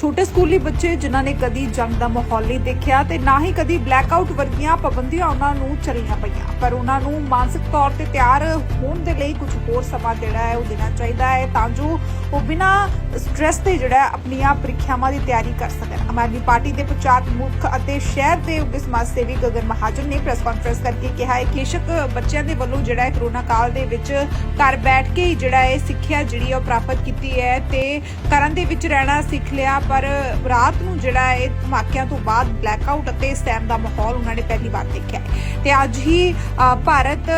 ਛੋਟੇ ਸਕੂਲੀ ਬੱਚੇ ਜਿਨ੍ਹਾਂ ਨੇ ਕਦੀ ਜੰਗ ਦਾ ਮਾਹੌਲ ਨਹੀਂ ਦੇਖਿਆ ਤੇ ਨਾ ਹੀ ਕਦੀ ਬਲੈਕਆਊਟ ਵਰਗੀਆਂ ਪਾਬੰਦੀਆਂ ਉਹਨਾਂ ਨੂੰ ਚੱਲੀਆਂ ਪਈਆਂ। ਪਰ ਉਹਨਾਂ ਨੂੰ ਮਾਨਸਿਕ ਤੌਰ ਤੇ ਤਿਆਰ ਹੋਣ ਦੇ ਲਈ ਕੁਝ ਹੋਰ ਸਮਾਂ ਜਿਹੜਾ ਹੈ ਉਹ ਦੇਣਾ ਚਾਹੀਦਾ ਹੈ ਤਾਂ ਜੋ ਉਹ ਬਿਨਾਂ ਸਟ੍ਰੈਸ ਤੇ ਜਿਹੜਾ ਆਪਣੀਆਂ ਪ੍ਰੀਖਿਆਵਾਂ ਦੀ ਤਿਆਰੀ ਕਰ ਸਕਣ। ਆਮ ਆਦਮੀ ਪਾਰਟੀ ਦੇ ਪ੍ਰਚਾਰ ਮੁੱਖ ਅਤੇ ਸ਼ਹਿਰ ਦੇ ਉੱਘੇ ਸਮਾਜ ਸੇਵੀ ਗਗਨ ਮਹਾਜਨ ਨੇ ਪ੍ਰੈਸ ਕਾਨਫਰੰਸ ਕਰਕੇ ਕਿਹਾ ਹੈ ਕਿ ਬੇਸ਼ੱਕ ਬੱਚਿਆਂ ਦੇ ਵੱਲੋਂ ਜਿਹੜਾ ਹੈ ਕਰੋਨਾ ਕਾਲ ਦੇ ਵਿੱਚ ਘਰ ਬੈਠ ਕੇ ਹੀ ਜਿਹੜਾ ਹੈ ਸਿੱਖਿਆ ਜਿਹੜੀ ਹੈ ਉਹ ਪ੍ਰਾਪਤ ਕੀਤੀ ਹੈ ਤੇ ਘਰਾਂ ਦੇ ਵਿੱਚ ਰਹਿਣਾ ਸਿੱਖ ਲਿਆ। ਪਰ ਰਾਤ ਨੂੰ ਜਿਹੜਾ ਹੈ ਧਮਾਕਿਆਂ ਤੋਂ ਬਾਅਦ ਬਲੈਕਆਊਟ ਅਤੇ ਸਟੈਮ ਦਾ ਮਾਹੌਲ ਉਹਨਾਂ ਨੇ ਪਹਿਲੀ ਵਾਰ ਦੇਖਿਆ ਹੈ। ਤੇ ਅੱਜ ਹੀ ਭਾਰਤ,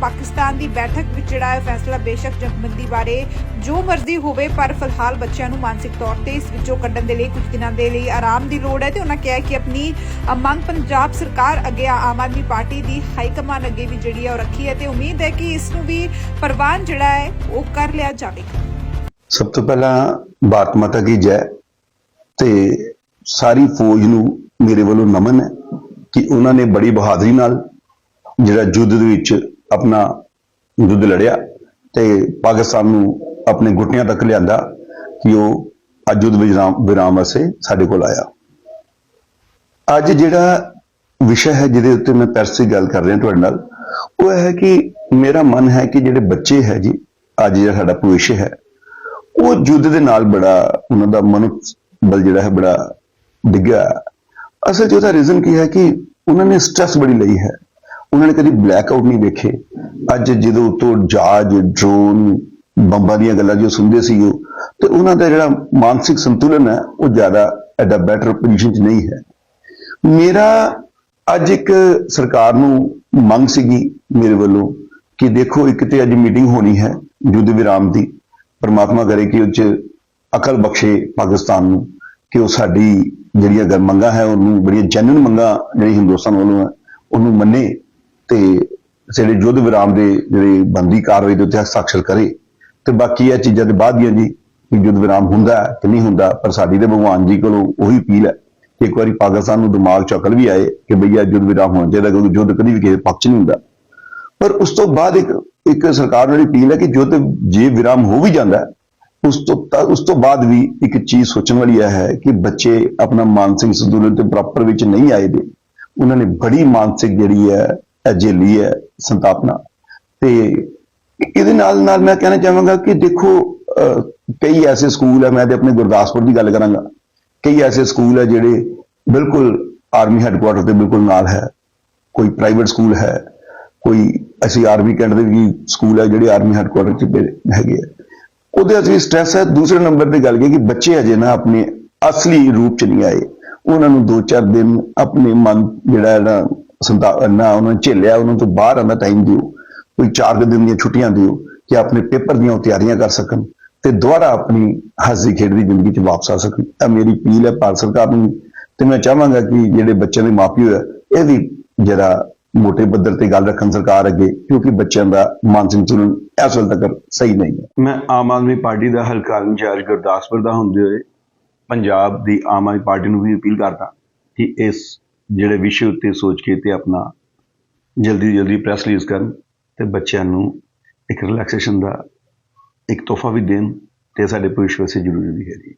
ਪਾਕਿਸਤਾਨ ਦੀ ਬੈਠਕ ਵਿੱਚ ਜਿਹੜਾ ਹੈ, ਫੈਸਲਾ ਬੇਸ਼ੱਕ ਜਥੇਬੰਦੀ ਬਾਰੇ ਜੋ ਮਰਜ਼ੀ ਹੋਵੇ, ਪਰ ਫਿਲਹਾਲ ਬੱਚਿਆਂ ਨੂੰ ਮਾਨਸਿਕ ਤੌਰ ਤੇ ਇਸ ਵਿੱਚੋਂ ਕੱਢਣ ਦੇ ਲਈ ਕੁਝ ਦਿਨਾਂ ਦੇ ਲਈ ਆਰਾਮ ਦੀ ਲੋੜ ਹੈ ਤੇ ਉਹਨਾਂ ਕਿਹਾ ਕਿ ਆਪਣੀ ਮੰਗ ਪੰਜਾਬ ਸਰਕਾਰ ਅੱਗੇ ਆਮ ਆਦਮੀ ਪਾਰਟੀ ਦੀ ਹਾਈ ਕਮਾਨ ਅੱਗੇ ਵੀ ਜਿਹੜੀ ਹੈ ਉਹ ਰੱਖੀ ਹੈ ਤੇ ਉਮੀਦ ਹੈ ਕਿ ਇਸ ਨੂੰ ਵੀ ਪ੍ਰਵਾਨ ਜਿਹੜਾ ਹੈ, ਉਹ ਕਰ ਲਿਆ ਜਾਵੇਗਾ। ਸਭ ਤੋਂ ਪਹਿਲਾਂ ਭਾਰਤ ਮਾਤਾ ਕੀ ਜੈ। ਤੇ ਸਾਰੀ ਫੌਜ ਨੂੰ ਮੇਰੇ ਵੱਲੋਂ ਨਮਨ ਹੈ ਕਿ ਉਹਨਾਂ ਨੇ ਬੜੀ ਬਹਾਦਰੀ ਨਾਲ ਜਿਹੜਾ ਯੁੱਧ ਦੇ ਵਿੱਚ ਆਪਣਾ ਯੁੱਧ ਲੜਿਆ ਤੇ ਪਾਕਿਸਤਾਨ ਨੂੰ ਆਪਣੇ ਗੁੱਟਿਆਂ ਤੱਕ ਲਿਆਂਦਾ ਕਿ ਉਹ ਅੱਜ ਯੁੱਧ ਵਿਰਾਮ ਵਾਸਤੇ ਸਾਡੇ ਕੋਲ ਆਇਆ। ਅੱਜ ਜਿਹੜਾ ਵਿਸ਼ਾ ਹੈ ਜਿਹਦੇ ਉੱਤੇ ਮੈਂ ਪੈਰਸ ਦੀ ਗੱਲ ਕਰ ਰਿਹਾ ਤੁਹਾਡੇ ਨਾਲ, ਉਹ ਇਹ ਹੈ ਕਿ ਮੇਰਾ ਮਨ ਹੈ ਕਿ ਜਿਹੜੇ ਬੱਚੇ ਹੈ ਜੀ, ਅੱਜ ਜਿਹੜਾ ਸਾਡਾ ਭਵਿੱਖ ਹੈ, ਉਹ ਯੁੱਧ ਦੇ ਨਾਲ ਬੜਾ ਉਹਨਾਂ ਦਾ ਮਨੁੱਖ ਬਲ ਜਿਹੜਾ ਹੈ ਬੜਾ ਡਿੱਗਿਆ ਅਸਲ 'ਚ ਉਹਦਾ ਰੀਜ਼ਨ ਕੀ ਹੈ ਕਿ ਉਹਨਾਂ ਨੇ ਸਟ੍ਰੈਸ ਬੜੀ ਲਈ ਹੈ। ਉਹਨਾਂ ਨੇ ਕਦੀ ਬਲੈਕਆਊਟ ਨਹੀਂ ਵੇਖੇ ਅੱਜ ਜਦੋਂ ਉਤੋਂ ਜਹਾਜ਼ ਡਰੋਨ ਬੰਬਾਂ ਦੀਆਂ ਗੱਲਾਂ ਜੋ ਸੁਣਦੇ ਸੀ ਉਹ, ਤੇ ਉਹਨਾਂ ਦਾ ਜਿਹੜਾ ਮਾਨਸਿਕ ਸੰਤੁਲਨ ਹੈ, ਉਹ ਜ਼ਿਆਦਾ ਐਡਾ ਬੈਟਰ ਪੋਜੀਸ਼ਨ 'ਚ ਨਹੀਂ ਹੈ। ਮੇਰਾ ਅੱਜ ਇੱਕ ਸਰਕਾਰ ਨੂੰ ਮੰਗ ਸੀਗੀ ਮੇਰੇ ਵੱਲੋਂ ਕਿ ਦੇਖੋ ਇੱਕ ਤੇ ਅੱਜ ਮੀਟਿੰਗ ਹੋਣੀ ਹੈ ਯੁੱਧ ਵਿਰਾਮ ਦੀ। ਪਰਮਾਤਮਾ ਕਰੇ ਕਿ ਉਹ 'ਚ ਅਕਲ ਬਖਸ਼ੇ ਪਾਕਿਸਤਾਨ ਨੂੰ ਕਿ ਉਹ ਸਾਡੀ ਜਿਹੜੀਆਂ ਗੱਲ ਮੰਗਾਂ ਹੈ, ਉਹਨੂੰ ਬੜੀਆਂ ਜੈਨੂਨ ਮੰਗਾਂ ਜਿਹੜੀ ਹਿੰਦੁਸਤਾਨ ਵੱਲੋਂ ਹੈ, ਉਹਨੂੰ ਮੰਨੇ ਤੇ ਜਿਹੜੇ ਯੁੱਧ ਵਿਰਾਮ ਦੇ ਜਿਹੜੇ ਬੰਦੀ ਕਾਰਵਾਈ ਦੇ ਉੱਤੇ ਹਸਤਾਖਰ ਕਰੇ। ਤੇ ਬਾਕੀ ਇਹ ਚੀਜ਼ਾਂ ਦੇ ਬਾਅਦ ਦੀਆਂ ਜੀ ਕਿ ਯੁੱਧ ਵਿਰਾਮ ਹੁੰਦਾ ਕਿ ਨਹੀਂ ਹੁੰਦਾ, ਪਰ ਸਾਡੀ ਤੇ ਭਗਵਾਨ ਜੀ ਕੋਲੋਂ ਉਹੀ ਅਪੀਲ ਹੈ ਕਿ ਇੱਕ ਵਾਰੀ ਪਾਕਿਸਤਾਨ ਨੂੰ ਦਿਮਾਗ ਚ ਅਕਲ ਵੀ ਆਏ ਕਿ ਭਈਆ ਯੁੱਧ ਵਿਰਾਮ ਹੋਣਾ ਚਾਹੀਦਾ, ਕਿਉਂਕਿ ਯੁੱਧ ਕਦੀ ਵੀ ਕਿਸੇ ਪੱਖ ਚ ਨਹੀਂ ਹੁੰਦਾ। ਪਰ ਉਸ ਤੋਂ ਬਾਅਦ ਇੱਕ ਇੱਕ ਸਰਕਾਰ ਨੂੰ ਅਪੀਲ ਹੈ ਕਿ ਯੁੱਧ ਜੇ ਵਿਰਾਮ ਹੋ ਵੀ ਜਾਂਦਾ ਉਸ ਤੋਂ ਉਸ ਤੋਂ ਬਾਅਦ ਵੀ ਇੱਕ ਚੀਜ਼ ਸੋਚਣ ਵਾਲੀ ਇਹ ਹੈ ਕਿ ਬੱਚੇ ਆਪਣਾ ਮਾਨਸਿਕ ਸੰਤੁਲਨ ਤੇ ਪ੍ਰੋਪਰ ਵਿੱਚ ਨਹੀਂ ਆਏ ਦੇ ਉਹਨਾਂ ਨੇ ਬੜੀ ਮਾਨਸਿਕ ਜਿਹੜੀ ਹੈ, ਇਹ ਝੇਲੀ ਹੈ, ਸੰਤਾਪਨਾ। ਤੇ ਇਹਦੇ ਨਾਲ ਨਾਲ ਮੈਂ ਕਹਿਣਾ ਚਾਹਾਂਗਾ ਕਿ ਦੇਖੋ ਕਈ ਐਸੇ ਸਕੂਲ ਹੈ, ਮੈਂ ਤੇ ਆਪਣੇ ਗੁਰਦਾਸਪੁਰ ਦੀ ਗੱਲ ਕਰਾਂਗਾ। ਕਈ ਐਸੇ ਸਕੂਲ ਹੈ ਜਿਹੜੇ ਬਿਲਕੁਲ ਆਰਮੀ ਹੈੱਡਕੁਆਟਰ ਦੇ ਬਿਲਕੁਲ ਨਾਲ ਹੈ। ਕੋਈ ਪ੍ਰਾਈਵੇਟ ਸਕੂਲ ਹੈ, ਕੋਈ ਅਸੀਂ ਆਰਮੀ ਕੈਂਟ ਦੇ ਵੀ ਸਕੂਲ ਹੈ ਜਿਹੜੇ ਆਰਮੀ ਹੈੱਡਕੁਆਟਰ ਚ ਪਏ ਹੈਗੇ ਆ। ਉਹਦੇ ਅਸੀਂ ਸਟ੍ਰੈਸ ਹੈ। ਦੂਸਰੇ ਨੰਬਰ ਤੇ ਗੱਲ ਕੀ ਕਿ ਬੱਚੇ ਅਜੇ ਨਾ ਆਪਣੇ ਅਸਲੀ ਰੂਪ ਚ ਨਹੀਂ ਆਏ। ਉਹਨਾਂ ਨੂੰ 2-4 ਦਿਨ ਆਪਣੇ ਮਨ ਜਿਹੜਾ ਨਾ ਸੰਤਾ ਨਾ ਉਹਨਾਂ ਨੂੰ ਝੇਲਿਆ, ਉਹਨਾਂ ਤੋਂ ਬਾਹਰ ਆਉਂਦਾ ਟਾਈਮ ਦਿਓ। ਕੋਈ 4 ਦਿਨ ਦੀਆਂ ਛੁੱਟੀਆਂ ਦਿਓ ਕਿ ਆਪਣੇ ਪੇਪਰ ਦੀਆਂ ਤਿਆਰੀਆਂ ਕਰ ਸਕਣ ਤੇ ਦੁਬਾਰਾ ਆਪਣੀ ਹੱਸਦੀ ਖੇਡਦੀ ਜ਼ਿੰਦਗੀ 'ਚ ਵਾਪਸ ਆ ਸਕਣ। ਇਹ ਮੇਰੀ ਅਪੀਲ ਹੈ ਭਾਰਤ ਸਰਕਾਰ ਨੂੰ ਤੇ ਮੈਂ ਚਾਹਾਂਗਾ ਕਿ ਜਿਹੜੇ ਬੱਚਿਆਂ ਦੇ ਮਾਪਿਓ ਹੈ ਇਹ ਵੀ ਜਿਹੜਾ ਮੋਟੇ ਪੱਧਰ ਤੇ ਗੱਲ ਰੱਖਣ ਸਰਕਾਰ ਅੱਗੇ, ਕਿਉਂਕਿ ਬੱਚਿਆਂ ਦਾ ਮਾਨਸਿਕ ਸੰਤੁਲਨ ਇਸ ਵੇਲੇ ਤੱਕ ਸਹੀ ਨਹੀਂ ਹੈ। ਮੈਂ ਆਮ ਆਦਮੀ ਪਾਰਟੀ ਦਾ ਹਲਕਾ ਇੰਚਾਰਜ ਗੁਰਦਾਸਪੁਰ ਦਾ ਹੁੰਦੇ ਹੋਏ ਪੰਜਾਬ ਦੀ ਆਮ ਆਦਮੀ ਪਾਰਟੀ ਨੂੰ ਵੀ ਅਪੀਲ ਕਰਦਾ ਕਿ ਇਸ ਜਿਹੜੇ ਵਿਸ਼ੇ ਉੱਤੇ ਸੋਚ ਕੇ ਤੇ ਆਪਣਾ ਜਲਦੀ ਜਲਦੀ ਪ੍ਰੈਸ ਰਿਲੀਜ਼ ਕਰਨ ਤੇ ਬੱਚਿਆਂ ਨੂੰ ਇੱਕ ਰਿਲੈਕਸੇਸ਼ਨ ਦਾ ਇੱਕ ਤੋਹਫਾ ਵੀ ਦੇਣ ਤੇ ਸਾਡੇ ਭਵਿੱਖ ਵਾਸਤੇ ਜ਼ਰੂਰੀ ਵੀ ਹੈ ਜੀ।